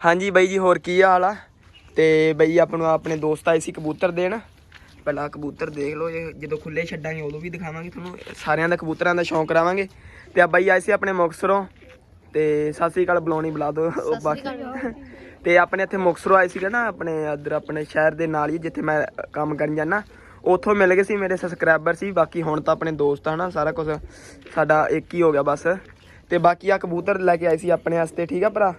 ਹਾਂਜੀ ਬਾਈ ਜੀ ਹੋਰ ਕੀ ਹਾਲ ਆ? ਤੇ ਬਈ ਆਪਾਂ ਨੂੰ ਆਪਣੇ ਦੋਸਤ ਆਏ ਸੀ ਕਬੂਤਰ ਦੇਣ। ਪਹਿਲਾਂ ਕਬੂਤਰ ਦੇਖ ਲਓ ਜੇ ਜਦੋਂ ਖੁੱਲੇ ਛੱਡਾਂਗੇ ਉਦੋਂ ਵੀ ਦਿਖਾਵਾਂਗੇ ਤੁਹਾਨੂੰ। ਸਾਰਿਆਂ ਦਾ ਕਬੂਤਰਾਂ ਦਾ ਸ਼ੌਂਕ ਕਰਾਵਾਂਗੇ। ਤੇ ਆ ਬਾਈ ਆਏ ਸੀ ਆਪਣੇ ਮੁਕਤਸਰੋਂ ਤੇ ਸਤਿ ਸ੍ਰੀ ਅਕਾਲ ਬੁਲਾਉਣੀ ਬੁਲਾ ਉਹ ਬਾਕੀ ਤੇ ਆਪਣੇ ਇੱਥੇ ਮੁਕਤਸਰੋਂ ਆਏ ਸੀਗੇ ਨਾ ਆਪਣੇ ਇੱਧਰ ਆਪਣੇ ਸ਼ਹਿਰ ਦੇ ਨਾਲ ਹੀ ਜਿੱਥੇ ਮੈਂ ਕੰਮ ਕਰਨ ਜਾਂਦਾ। ਉੱਥੋਂ ਮਿਲ ਗਏ ਸੀ ਮੇਰੇ ਸਬਸਕ੍ਰਾਈਬਰ ਸੀ। ਬਾਕੀ ਹੁਣ ਤਾਂ ਆਪਣੇ ਦੋਸਤ ਆ ਨਾ ਸਾਰਾ ਕੁਝ ਸਾਡਾ ਇੱਕ ਹੀ ਹੋ ਗਿਆ ਬਸ। ਤੇ ਬਾਕੀ ਆ ਕਬੂਤਰ ਲੈ ਕੇ ਆਏ ਸੀ ਆਪਣੇ ਵਾਸਤੇ ਠੀਕ ਆ ਭਰਾ?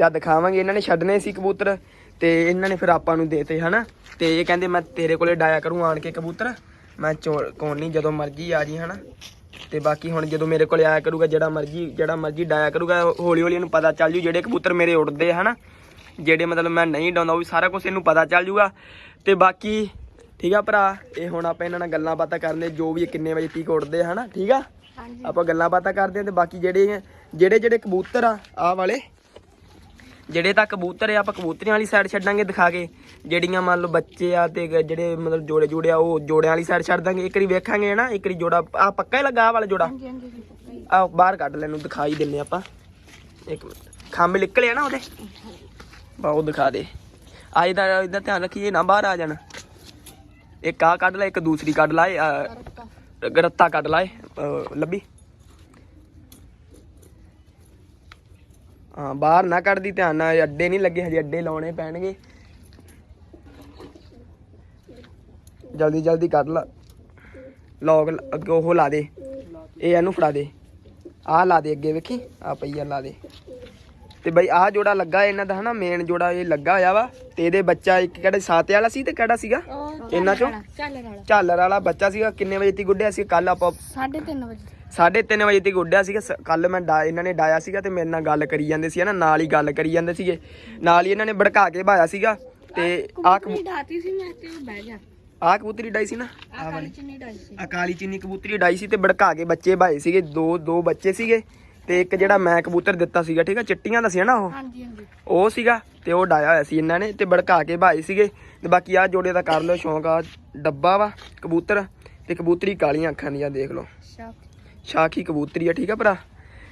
ਤੇ ਆ ਦਿਖਾਵਾਂਗੇ। ਇਹਨਾਂ ਨੇ ਛੱਡਨੇ ਸੀ ਕਬੂਤਰ ਤੇ ਇਹਨਾਂ ਨੇ ਫਿਰ ਆਪਾਂ ਨੂੰ ਦੇਤੇ ਹਨਾ? ਤੇ ਇਹ ਕਹਿੰਦੇ ਮੈਂ ਤੇਰੇ ਕੋਲੇ ਡਾਇਆ ਕਰੂੰ ਆਣ ਕੇ ਕਬੂਤਰ। ਮੈਂ ਕੋਣ ਨਹੀਂ ਜਦੋਂ ਮਰਜ਼ੀ ਆ ਜੀ ਹਨਾ? ਤੇ ਬਾਕੀ ਹੁਣ ਜਦੋਂ ਮੇਰੇ ਕੋਲੇ ਆਇਆ ਕਰੂਗਾ ਜਿਹੜਾ ਮਰਜ਼ੀ ਜਿਹੜਾ ਮਰਜ਼ੀ ਡਾਇਆ ਕਰੂਗਾ ਹੌਲੀ ਹੌਲੀ ਇਹਨੂੰ ਪਤਾ ਚੱਲ ਜੂ ਜਿਹੜੇ ਕਬੂਤਰ ਮੇਰੇ ਉੱਡਦੇ ਆ ਹਨਾ? ਜਿਹੜੇ ਮਤਲਬ ਮੈਂ ਨਹੀਂ ਡਾਉਂਦਾ ਉਹ ਵੀ ਸਾਰਾ ਕੁਝ ਇਹਨੂੰ ਪਤਾ ਚੱਲ ਜੂਗਾ। ਤੇ ਬਾਕੀ ਠੀਕ ਆ ਭਰਾ? ਇਹ ਹੁਣ ਆਪਾਂ ਇਹਨਾਂ ਨਾਲ ਗੱਲਾਂ ਬਾਤਾਂ ਕਰਦੇ ਜੋ ਵੀ ਕਿੰਨੇ ਵਜੇ ਤੀਕ ਉੱਡਦੇ ਆ ਹਨਾ? ਠੀਕ ਆ? ਆਪਾਂ ਗੱਲਾਂ ਬਾਤਾਂ ਕਰਦੇ ਆ ਤੇ ਬਾਕੀ ਜਿਹੜੇ ਜਿਹੜੇ ਜਿਹੜੇ ਕਬੂਤਰ ਆ ਆਹ ਵਾਲੇ ਜਿਹੜੇ ਤਾਂ ਕਬੂਤਰ ਆ ਆਪਾਂ ਕਬੂਤਰੀਆਂ ਵਾਲੀ ਸਾਈਡ ਛੱਡਾਂਗੇ ਦਿਖਾ ਕੇ। ਜਿਹੜੀਆਂ ਮੰਨ ਲਓ ਬੱਚੇ ਆ ਤੇ ਜਿਹੜੇ ਮਤਲਬ ਜੋੜੇ ਜੋੜੇ ਆ ਉਹ ਜੋੜਿਆਂ ਵਾਲੀ ਸਾਈਡ ਛੱਡ ਦਾਂਗੇ। ਇੱਕ ਵਾਰੀ ਵੇਖਾਂਗੇ ਨਾ ਇੱਕ ਵਾਰੀ ਜੋੜਾ। ਆ ਪੱਕਾ ਹੀ ਲੱਗਾ ਆਹ ਵਾਲਾ ਜੋੜਾ। ਆ ਬਾਹਰ ਕੱਢ ਲੈ ਨੂੰ ਦਿਖਾਈ ਦਿੰਨੇ ਆਪਾਂ। ਇੱਕ ਮਿੰਟ। ਖੰਭ ਨਿਕਲੇ ਆ ਨਾ ਉਹਦੇ? ਬਾ ਉਹ ਦਿਖਾ ਦੇ। ਆ ਇਹਦਾ ਇਹਦਾ ਧਿਆਨ ਰੱਖੀਏ ਨਾ ਬਾਹਰ ਆ ਜਾਣ। ਇੱਕ ਆ ਕੱਢ ਲੈ ਇੱਕ ਦੂਸਰੀ ਕੱਢ ਲਾ ਇਹ, ਆ, ਰੱਤਾ ਗਰੱਤਾ ਕੱਢ ਲਾ ਇਹ, ਅਹ, ਲੱਭੀ। ਹਾਂ ਬਾਹਰ ਨਾ ਕੱਢਦੀ ਧਿਆਨ ਨਾਲ ਅੱਡੇ ਨਹੀਂ ਲੱਗੇ ਹਜੇ ਅੱਡੇ ਲਾਉਣੇ ਪੈਣਗੇ। ਜਲਦੀ ਜਲਦੀ ਕੱਢ ਲਾ। ਲੌਗ ਅੱਗੇ ਉਹ ਲਾ ਦੇ। ਇਹ ਇਹਨੂੰ ਫੜਾ ਦੇ। ਆਹ ਲਾ ਦੇ ਅੱਗੇ ਵੇਖੀ? ਆ ਪਈਆ ਲਾ ਦੇ। ਤੇ ਬਈ ਆਹ ਜੋੜਾ ਲੱਗਾ ਇਹਨਾਂ ਦਾ ਹਨਾ? ਮੇਨ ਜੋੜਾ ਇਹ ਲੱਗਾ ਹੋਇਆ ਵਾ। ਤੇ ਇਹਦੇ ਬੱਚਾ ਇੱਕ ਕਿਹੜਾ ਸਾਤੇ ਵਾਲਾ ਸੀ ਤੇ ਕਿਹੜਾ ਸੀਗਾ? ਇਹਨਾਂ ਚੋਂ? ਝਾਲਰ ਵਾਲਾ। ਬੱਚਾ ਸੀਗਾ। ਕਿੰਨੇ ਵਜੇ ਤੀ ਗੁੱਡਿਆ ਸੀ? ਕੱਲ ਆਪਾਂ 3:30 ਵਜੇ। 3:30 ਵਜੇ ਤੀ ਗੁੱਡਿਆ ਸੀਗਾ। ਕੱਲ ਮੈਂ ਡਾ- ਇਹਨਾਂ ਨੇ ਡਾਇਆ ਸੀਗਾ ਤੇ ਮੇਰੇ ਨਾਲ ਗੱਲ ਕਰੀ ਜਾਂਦੇ ਸੀ ਹਨਾ? ਨਾਲ ਹੀ ਗੱਲ ਕਰੀ ਜਾਂਦੇ ਸੀਗੇ। ਨਾਲ ਹੀ ਇਹਨਾਂ ਨੇ ਭੜਕਾ ਕੇ ਭਾਇਆ ਸੀਗਾ ਤੇ ਆਹ ਕਬੂ- ਕਬੂਤਰੀ ਢਾਤੀ ਸੀ ਮੈਂ ਤੇ ਉਹ ਬਹਿ ਗਿਆ ਆਹ ਕਬੂਤਰੀ ਡਾਈ ਸੀ ਨਾ? ਆ ਕਾਲੀ ਚੁੰਨੀ ਢਾਈ ਸੀ। ਆ ਕਾਲੀ ਚੀਨੀ ਕਬੂਤਰੀ ਡਾਈ ਸੀ ਤੇ ਭੜਕਾ ਕੇ ਬੱਚੇ ਭਾਏ ਸੀਗੇ ਦੋ ਦੋ ਬੱਚੇ ਸੀਗੇ ਤੇ ਇੱਕ ਜਿਹੜਾ ਮੈਂ ਕਬੂਤਰ ਦਿੱਤਾ ਸੀਗਾ ਠੀਕ ਆ? ਚਿੱਟੀਆਂ ਦਾ ਸੀ ਨਾ ਉਹ? ਹਾਂਜੀ ਹਾਂਜੀ। ਉਹ ਸੀਗਾ ਤੇ ਉਹ ਡਾਇਆ ਹੋਇਆ ਸੀ ਇਹਨਾਂ ਨੇ ਤੇ ਭੜਕਾ ਕੇ ਭਾਏ ਸੀਗੇ। ਤੇ ਬਾਕੀ ਆ ਜੋੜੇ ਦਾ ਕਰ ਲਿਓ ਸ਼ੌਂਕ ਆ ਡੱਬਾ ਵਾ ਕਬੂਤਰ ਤੇ ਕਬੂਤਰੀ ਕਾਲੀਆਂ ਅੱਖਾਂ ਦੀਆਂ ਦੇਖ ਲਓ। ਸ਼ਾਪ ਸ਼ਾਖੀ ਕਬੂਤਰੀ ਆ ਠੀਕ ਆ ਭਰਾ?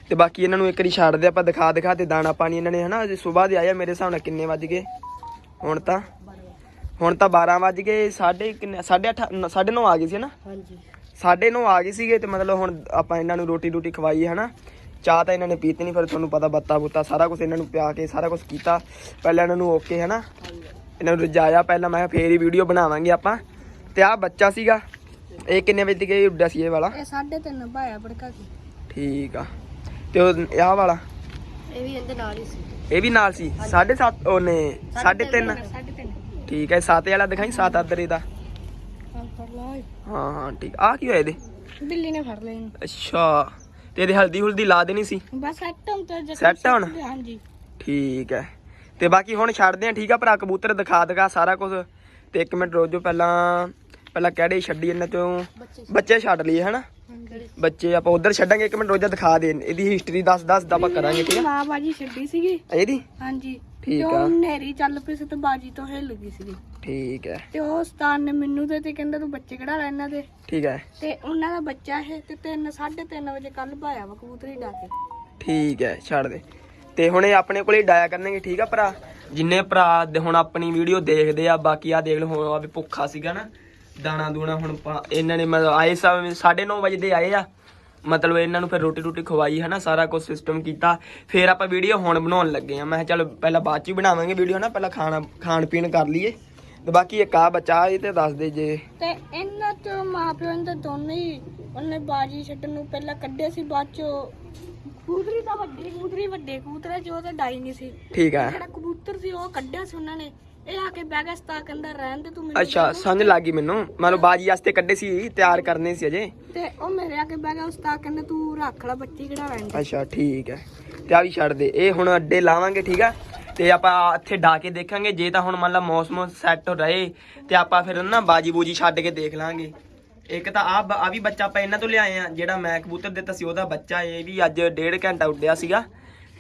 ਤੇ ਬਾਕੀ ਇਹਨਾਂ ਨੂੰ ਇੱਕ ਵਾਰੀ ਛੱਡ ਦੇ ਆਪਾਂ ਦਿਖਾ ਦਿਖਾ ਤੇ ਦਾਣਾ ਪਾਣੀ ਇਹਨਾਂ ਨੇ ਹਨਾ ਅਜੇ ਸਵੇਰ ਦੇ ਆਇਆ ਮੇਰੇ ਹਿਸਾਬ ਨਾਲ ਕਿੰਨੇ ਵੱਜ ਗਏ? ਹੁਣ ਤਾਂ? ਹੁਣ ਤਾਂ 12 ਵੱਜ ਗਏ ਸਾਢੇ ਕਿੰਨੇ 8:30 9:30 ਆ ਗਏ ਸੀ ਨਾ ਹਾਂਜੀ। 9:30 ਆ ਗਏ ਸੀਗੇ ਤੇ ਮਤਲਬ ਹੁਣ ਆਪਾਂ ਇਹਨਾਂ ਨੂੰ ਰੋਟੀ ਰੋਟੀ ਖਵਾਈ ਹਨਾ। ਚਾਹ ਤਾਂ ਇਹਨਾਂ ਨੇ ਪੀਤੀ ਨਹੀਂ ਫਿਰ ਤੁਹਾਨੂੰ ਪਤਾ ਬੱਤਾ ਬੁੱਤਾ ਸਾਰਾ ਕੁਝ ਇਹਨਾਂ ਨੂੰ ਪਿਆ ਕੇ ਸਾਰਾ ਕੁਝ ਕੀਤਾ। ਪਹਿਲਾਂ ਇਹਨਾਂ ਨੂੰ ਓਕੇ ਹਨਾ। ਇਹਨਾਂ ਨੂੰ ਰਜਾਇਆ ਪਹਿਲਾਂ ਮੈਂ ਫੇਰ ਹੀ ਵੀਡੀਓ ਬਣਾਵਾਂਗੇ ਆਪਾਂ। ਤੇ ਆਹ ਬੱਚਾ ਸੀਗਾ। ਇਹ ਕਿੰਨੇ ਵਜੇ ਤੱਕ ਇਹ ਉੱਡਿਆ ਸੀ ਇਹ ਵਾਲਾ? ਇਹ 3:30 ਭਾਇਆ ਭੜਕਾ ਕੇ। ਠੀਕ ਆ। ਤੇ ਉਹ ਆਹ ਵਾਲਾ? ਇਹ ਵੀ ਇਹਦੇ ਨਾਲ ਹੀ ਸੀ। ਇਹ ਵੀ ਨਾਲ ਸੀ? 7.5 ਉਹਨੇ 3.5 3:30 ਠੀਕ ਹੈ 7 ਵਾਲਾ ਦਿਖਾਈ 7 ਅਦਰੇ ਦਾ। ਹਾਂ। ਹਾਂ ਠੀਕ। ਆ ਕੀ ਹੋਇਆ ਇਹਦੇ? ਬਿੱਲੀ ਨੇ ਫੜ ਲਿਆ ਇਹਨੂੰ। ਅੱਛਾ। ਤੇ ਇਹਦੇ ਹਲਦੀ ਹੁਲਦੀ ਲਾ ਦੇਣੀ ਸੀ? ਬਸ ਸੈੱਟ ਹੁਣ ਤੇ Set ਹੁਣ? ਹਾਂਜੀ। ਠੀਕ ਹੈ ਤੇ ਬਾਕੀ ਹੁਣ ਛੱਡਦੇ ਆ ਠੀਕ ਆ ਭਰਾ ਕਬੂਤਰ ਦਿਖਾ ਦਗਾ ਸਾਰਾ ਕੁਝ ਤੇ ਇੱਕ ਮਿੰਟ ਰੋਜੋ ਪਹਿਲਾਂ। ਪਹਿਲਾਂ ਕਿਹੜੇ ਛੱਡੀ ਇਹਨਾਂ ਚੋਂ। ਬੱਚੇ ਛੱਡ ਲਈਏ ਹਨਾ? ਬੱਚੇ ਆਪਾਂ ਉਧਰ ਛੱਡਾਂਗੇ ਇੱਕ ਮਿੰਟ ਰੋਜਾ ਦਿਖਾ ਦੇ। ਇਹਦੀ ਹਿਸਟਰੀ ਦੱਸ ਦੱਸ ਦਾ ਆਪਾਂ ਕਰਾਂਗੇ ਠੀਕ ਆ? ਮਾਂ ਬਾਜੀ ਛੱਡੀ ਸੀਗੀ। ਇਹਦੀ? ਹਾਂਜੀ। ਠੀਕ ਆ। ਉਹ ਨੇਰੀ ਚੱਲ ਪਈ ਸੀ ਤੇ ਬਾਜੀ ਤੋਂ ਹਿੱਲ ਗਈ ਸੀਗੀ। ਠੀਕ ਹੈ ਤੇ ਉਹ ਉਸਤਾਦ ਨੇ ਮੈਨੂੰ ਤੇ ਕਹਿੰਦਾ ਤੂੰ ਬੱਚੇ ਕਢਾ ਲੈ ਇਹਨਾਂ ਦੇ? ਠੀਕ ਹੈ ਤੇ ਉਹਨਾਂ ਦਾ ਬੱਚਾ ਇਹ ਤੇ 3 3:30 ਵਜੇ ਕੱਲ ਭਾਇਆ ਵਾ ਕਬੂਤਰੀ ਡਾ ਕੇ। ਠੀਕ ਹੈ ਛੱਡ ਦੇ। ਤੇ ਹੁਣ ਇਹ ਆਪਣੇ ਕੋਲੇ ਡਾਇਆ ਕਰਨਗੇ ਠੀਕ ਆ ਭਰਾ? ਜਿੰਨੇ ਭਰਾ ਹੁਣ ਆਪਣੀ ਵੀਡੀਓ ਦੇਖਦੇ ਆ ਬਾਕੀ ਆ ਦੇਖ ਲਓ ਹੁਣ ਆ ਵੀ ਭੁੱਖਾ ਸੀਗਾ ਨਾ। ਦਾਣਾ ਦੂਣਾ ਹੁਣ ਪਾ- ਇਹਨਾਂ ਨੇ ਮਤਲਬ ਆਏ 9:30 ਵਜੇ ਦੇ ਆਏ ਆ। ਮਤਲਬ ਇਹਨਾਂ ਨੂੰ ਫਿਰ ਰੋਟੀ ਰੋਟੀ ਖਵਾਈ ਹਨਾ ਸਾਰਾ ਕੁਝ ਸਿਸਟਮ ਕੀਤਾ। ਫਿਰ ਆਪਾਂ ਵੀਡੀਓ ਹੁਣ ਬਣਾਉਣ ਲੱਗੇ ਆ। ਮੈਂ ਕਿਹਾ ਚੱਲ ਪਹਿਲਾਂ ਬਾਅਦ ਚ ਹੀ ਬਣਾਵਾਂਗੇ ਵੀਡੀਓ ਨਾ ਪਹਿਲਾਂ ਖਾਣਾ ਖਾਣ ਪੀਣ ਕਰ ਲਈਏ। ਤੇ ਬਾਕੀ ਇੱਕ ਆ ਬੱਚਾ ਇਹ ਤੇ ਦੱਸ ਦੇ ਜੇ। ਤੇ ਇਹਨਾਂ ਤੋਂ ਮਾਪਿਓ ਨੇ ਤਾਂ ਦੋਨੇ ਹੀ ਉਹਨੇ ਬਾਜੀ ਛੱਡਣ ਨੂੰ ਪਹਿਲਾਂ ਕੱਢਿਆ ਸੀ ਬਾਅਦ ਚ ਕਬੂਤਰੀ ਤਾਂ ਵੱਡੀ ਕਬੂਤਰੀ ਵੱਡੇ ਕਬੂਤਰ ਜੋ ਤਾਂ ਡਾਈ ਨਹੀਂ ਸੀ। ਠੀਕ ਆ। ਜਿਹੜਾ ਕਬੂਤਰ ਸੀ ਉਹ ਕੱਢਿਆ ਸੀ ਉਹਨਾਂ ਨੇ। ਇਹ ਆ ਕੇ ਬਹਿ ਗਿਆ ਸਤਾ ਕਹਿੰਦਾ ਰਹਿਣ ਦੇ ਤੂੰ ਮੈਨੂੰ ਅੱਛਾ ਸਮਝ ਲੱਗ ਗਈ ਮੈਨੂੰ। ਮੰਨ ਲਓ ਬਾਜੀ ਵਾਸਤੇ ਕੱਢੇ ਸੀ ਤਿਆਰ ਕਰਨੇ ਸੀ ਅਜੇ। ਤੇ ਉਹ ਮੇਰੇ ਆ ਕੇ ਬਹਿ ਗਿਆ ਉਸਤਾਦ ਕਹਿੰਦਾ ਤੂੰ ਰੱਖ ਲੈ ਬੱਚੀ ਕਿਹੜਾ ਰਹਿਣ ਦੇ। ਅੱਛਾ ਠੀਕ ਹੈ। ਤੇ ਆ ਵੀ ਛੱਡ ਦੇ। ਇਹ ਹੁਣ ਅੱਡੇ ਲਾਵਾਂਗੇ ਠੀਕ ਆ ਤੇ ਆਪਾਂ ਇੱਥੇ ਡਾ ਕੇ ਦੇਖਾਂਗੇ ਜੇ ਤਾਂ ਹੁਣ ਮੰਨ ਲਾ ਮੌਸਮ ਸੈੱਟ ਰਹੇ ਤੇ ਆਪਾਂ ਫਿਰ ਨਾ ਬਾਜੀ ਬੂਜੀ ਛੱਡ ਕੇ ਦੇਖ ਲਾਂਗੇ। ਇੱਕ ਤਾਂ ਆ ਆ ਵੀ ਬੱਚਾ ਆਪਾਂ ਇਹਨਾਂ ਤੋਂ ਲਿਆਏ ਆ ਜਿਹੜਾ ਮੈਂ ਕਬੂਤਰ ਦਿੱਤਾ ਸੀ ਉਹਦਾ ਬੱਚਾ ਇਹ ਵੀ ਅੱਜ ਡੇਢ ਘੰਟਾ ਉੱਡਿਆ ਸੀਗਾ।